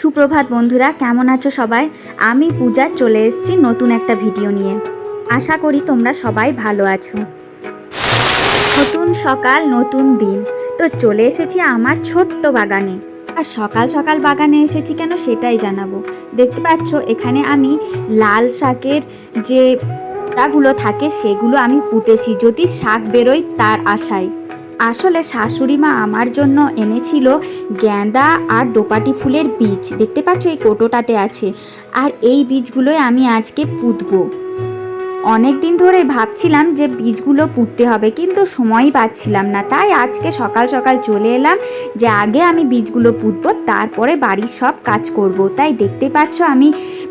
সুপ্রভাত বন্ধুরা, কেমন আছো সবাই? আমি পূজা, চলে এসেছি নতুন একটা ভিডিও নিয়ে। আশা করি তোমরা সবাই ভালো আছো। নতুন সকাল, নতুন দিন। তো চলে এসেছি আমার ছোট্ট বাগানে। আর সকাল সকাল বাগানে এসেছি কেন সেটাই জানাব। দেখতে পাচ্ছ, এখানে আমি লাল শাকের যে গুলো থাকে, সেগুলো আমি পুঁতেছি। যদি শাক বেরোয়, তার আশায়। আসলে শাশুড়ি মা আমার জন্য এনেছিল গ্যাঁদা আর দোপাটি ফুলের বীজ। দেখতে পাচ্ছ এই কোটোটাতে আছে। আর এই বীজগুলোই আমি আজকে পুঁতবো। অনেক দিন ধরে ভাবছিলাম যে বীজগুলো পুঁততে হবে, কিন্তু সময়ই পাচ্ছিলাম না। তাই আজকে সকাল সকাল চলে এলাম যে আগে আমি বীজগুলো পুঁতবো, তারপরে বাড়ির সব কাজ করব। তাই দেখতে পাচ্ছ আমি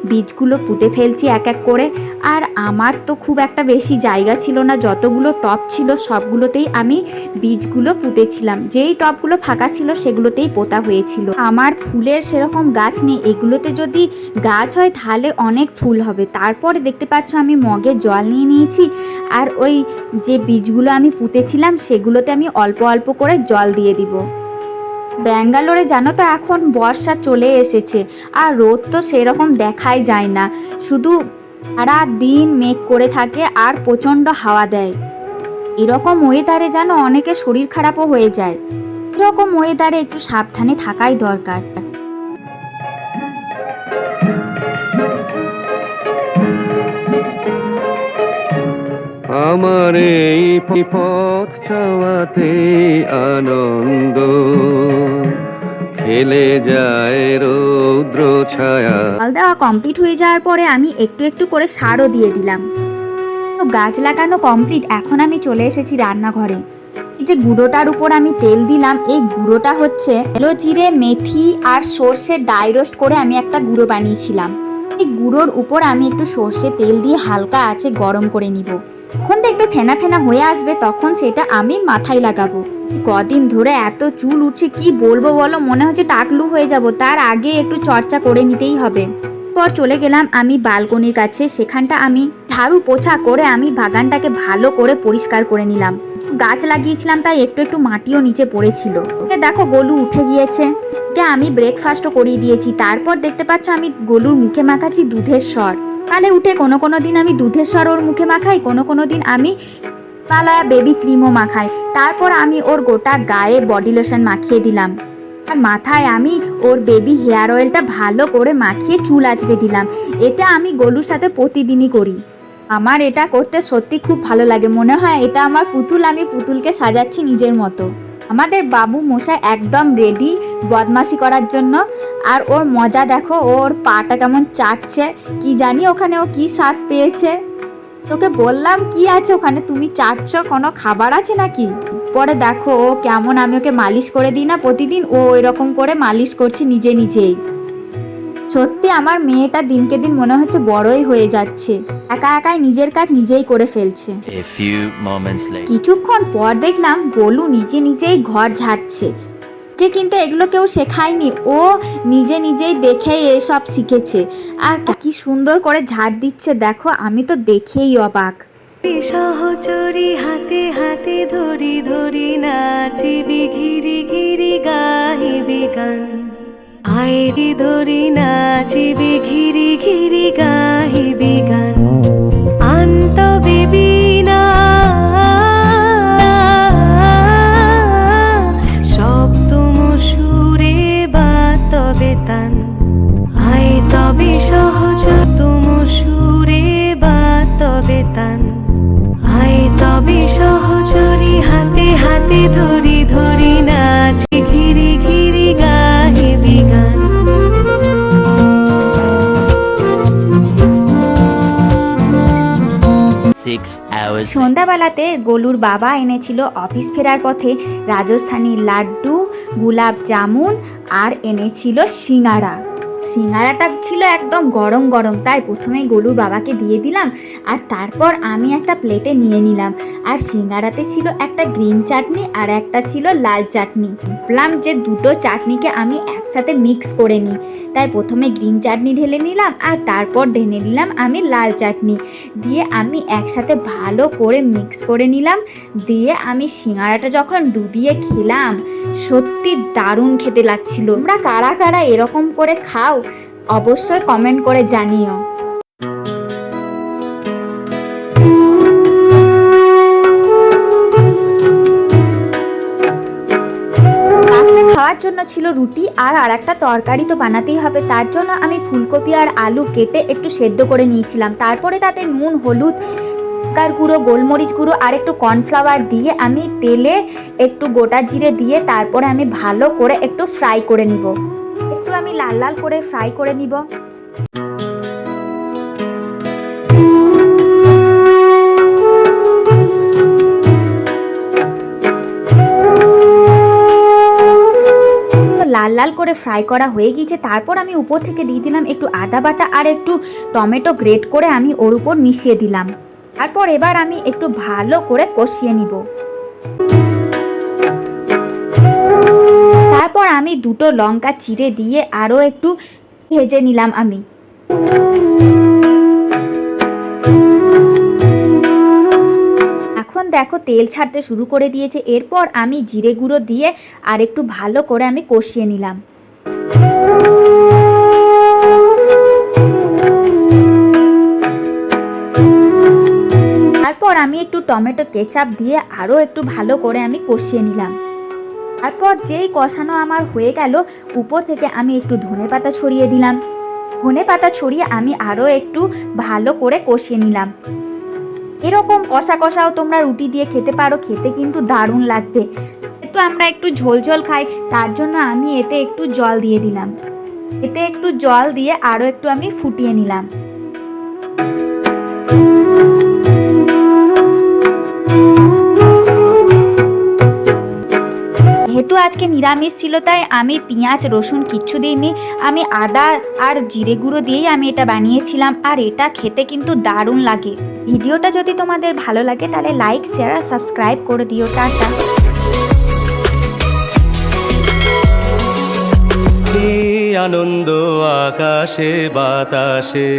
বীজগুলো পুঁতে ফেলছি এক এক করে। আর আমার তো খুব একটা বেশি জায়গা ছিল না, যতগুলো টপ ছিল সবগুলোতেই আমি বীজগুলো পুঁতেছিলাম। যেই টপগুলো ফাঁকা ছিল সেগুলোতেই পোতা হয়েছিল। আমার ফুলের সেরকম গাছ নেই, এগুলোতে যদি গাছ হয় তাহলে অনেক ফুল হবে। তারপরে দেখতে পাচ্ছ আমি মগে জল নিয়ে নিয়েছি। আর ওই যে বীজগুলো আমি পুঁতেছিলাম, সেগুলোতে আমি অল্প অল্প করে জল দিয়ে দিব। ব্যাঙ্গালোরে জানো তো এখন বর্ষা চলে এসেছে, আর রোদ তো সেরকম দেখাই যায় না। শুধু সারা দিন মেঘ করে থাকে আর প্রচণ্ড হাওয়া দেয়। এরকম ওয়েদারে যেন অনেকে শরীর খারাপও হয়ে যায়। এরকম ওয়েদারে একটু সাবধানে থাকাই দরকার। আমার এই পথ চাওয়াতে আনন্দ। খেলে যায় রৌদ্র ছায়া। জল দেওয়া কমপ্লিট হয়ে যাওয়ার পরে আমি একটু একটু করে সারও দিয়ে দিলাম। তো গাছ লাগানো কমপ্লিট এখন আমি চলে এসেছি রান্নাঘরে। এই যে গুঁড়োটার উপর আমি তেল দিলাম, এই গুঁড়োটা হচ্ছে এলো জিরে, মেথি আর সর্ষে ডাই রোস্ট করে আমি একটা গুঁড়ো বানিয়েছিলাম। এই গুঁড়োর উপর আমি একটু সর্ষে তেল দিয়ে হালকা আছে গরম করে নিব। যখন দেখবে ফেনা ফেনা হয়ে আসবে, তখন সেটা আমি মাথায় লাগাবো। কদিন ধরে এত চুল উঠছে, কি বলব বলো? মনে হচ্ছে টাকলু হয়ে যাব, তার আগে একটু চর্চা করে নিতেই হবে। পর চলে গেলাম আমি বালকনির কাছে, সেখানটা আমি ঝাড়ু পোছা করে আমি বাগানটাকে ভালো করে পরিষ্কার করে নিলাম। গাছ লাগিয়েছিলাম, তাই একটু একটু মাটিও নিচে পড়েছিল। দেখো, গলু উঠে গিয়েছে। আমি ব্রেকফাস্টও করিয়ে দিয়েছি। তারপর দেখতে পাচ্ছ, আমি গলুর মুখে মাখাচ্ছি দুধের স্বর। কালে উঠে কোনো কোনো দিন আমি দুধের স্বর ওর মুখে মাখাই, কোনো কোনো দিন আমি পালায়া বেবি ক্রিমও মাখাই। তারপর আমি ওর গোটা গায়ে বডি লোশন মাখিয়ে দিলাম। আর মাথায় আমি ওর বেবি হেয়ার অয়েলটা ভালো করে মাখিয়ে চুল আঁচড়ে দিলাম। এটা আমি গলুর সাথে প্রতিদিনই করি। আমার এটা করতে সত্যি খুব ভালো লাগে। মনে হয় এটা আমার পুতুল, আমি পুতুলকে সাজাচ্ছি নিজের মতো। আমাদের বাবু মশা একদম রেডি বদমাশি করার জন্য। আর ওর মজা দেখো, ওর পাটা কেমন চাটছে, কি জানি ওখানে ও কি স্বাদ পেয়েছে। তোকে বললাম, কি আছে ওখানে? তুমি চাটছ, কোনো খাবার আছে নাকি? পরে দেখো, ও কেমন আমি ওকে মালিশ করে দিই না, প্রতিদিন ও এরকম করে মালিশ করছে নিজে নিজেই। সত্যি আমার মেয়েটা দিনকে দিন মনে হচ্ছে বড়ই হয়ে যাচ্ছে। একা একাই নিজের কাজ নিজেই করে ফেলছে. কিছুক্ষণ পর দেখলাম গোলু নিজে নিজেই ঘর ঝাড়ছে। কে কিন্তু এগুলো কেউ শেখায়নি ও নিজে নিজেই দেখেই এসব শিখেছে। আর কি সুন্দর করে ঝাড় দিচ্ছে দেখো আমি তো দেখেই অবাক। সহচরি হাতে হাতে ধরি ধরি নাচিবি ঘিরি ঘিরি গাহিবি গান। আইরি ধরি নাচিবি, ঘিরি ঘিরি গাহিবি গান। আন্ত সুরে বা আয় তবে সহজ তুম সুরে বা আয় হাতে হাতে ধরি ধরি নাচি সন্ধ্যাবেলাতে গোলুর বাবা এনেছিল অফিস ফেরার পথে রাজস্থানী লাড্ডু গুলাব জামুন আর এনেছিল সিঙ্গারা। সিঙ্গারাটা ছিল একদম গরম গরম, তাই প্রথমেই গলুর বাবাকে দিয়ে দিলাম আর তারপর আমি একটা প্লেটে নিয়ে নিলাম। আর সিঙ্গারাতে ছিল একটা গ্রিন চাটনি আর একটা ছিল লাল চাটনি। ভাবলাম যে দুটো চাটনিকে আমি একসাথে মিক্স করে নিই। তাই প্রথমে গ্রিন চাটনি ঢেলে নিলাম আর তারপর ঢেলে নিলাম আমি লাল চাটনি। দিয়ে আমি একসাথে ভালো করে মিক্স করে নিলাম। দিয়ে আমি সিঙ্গারাটা যখন ডুবিয়ে খেলাম, সত্যি দারুণ খেতে লাগছিল। আমরা কারা কারা এরকম করে খাও অবশ্যই কমেন্ট করে জানিও। খাওয়ার জন্য ছিল রুটি আর আর একটা তরকারি তো বানাতেই হবে। তার জন্য আমি ফুলকপি আর আলু কেটে একটু সেদ্ধ করে নিয়েছিলাম। তারপরে তাতে নুন, হলুদ, লঙ্কার গুঁড়ো, গোলমরিচ গুঁড়ো আর একটু কর্নফ্লাওয়ার দিয়ে আমি তেলে একটু গোটা জিরে দিয়ে তারপরে আমি ভালো করে একটু ফ্রাই করে নিব। একটু আমি লাল লাল করে ফ্রাই করে নিব। লাল লাল করে ফ্রাই করা হয়ে গিয়েছে। তারপর আমি উপর থেকে দিয়ে দিলাম একটু আদা বাটা আর একটু টমেটো গ্রেট করে আমি ওর উপর মিশিয়ে দিলাম। তারপর এবার আমি একটু ভালো করে কষিয়ে নিব। আমি দুটো লঙ্কা চিড়ে দিয়ে আরও একটু ভেজে নিলাম আমি। এখন দেখো তেল ছাড়তে শুরু করে দিয়েছে, এরপর আমি জিরে গুঁড়ো দিয়ে আর একটু ভালো করে আমি কষিয়ে নিলাম। তারপর আমি একটু টমেটো কেচাপ দিয়ে আরও একটু ভালো করে আমি কষিয়ে নিলাম। তারপর যেই কষানো আমার হয়ে গেল, উপর থেকে আমি একটু ধনে পাতা ছড়িয়ে দিলাম। ধনে পাতা ছড়িয়ে আমি আরও একটু ভালো করে কষিয়ে নিলাম। এরকম কষা কষাও তোমরা রুটি দিয়ে খেতে পারো, খেতে কিন্তু দারুণ লাগবে। তো আমরা একটু ঝোল ঝোল খাই, তার জন্য আমি এতে একটু জল দিয়ে দিলাম। এতে একটু জল দিয়ে আরও একটু আমি ফুটিয়ে নিলাম। আজকে নিরামিষ ছিল তাই আমি পেঁয়াজ রসুন কিচ্ছু দিইনি। আমি আদা আর জিরে গুঁড়ো দিয়েই আমি এটা বানিয়েছিলাম আর এটা খেতে কিন্তু দারুণ লাগে। ভিডিওটা যদি তোমাদের ভালো লাগে তাহলে লাইক শেয়ার আর সাবস্ক্রাইব করে দিও টাটা। আনন্দ আকাশে বাতাসে।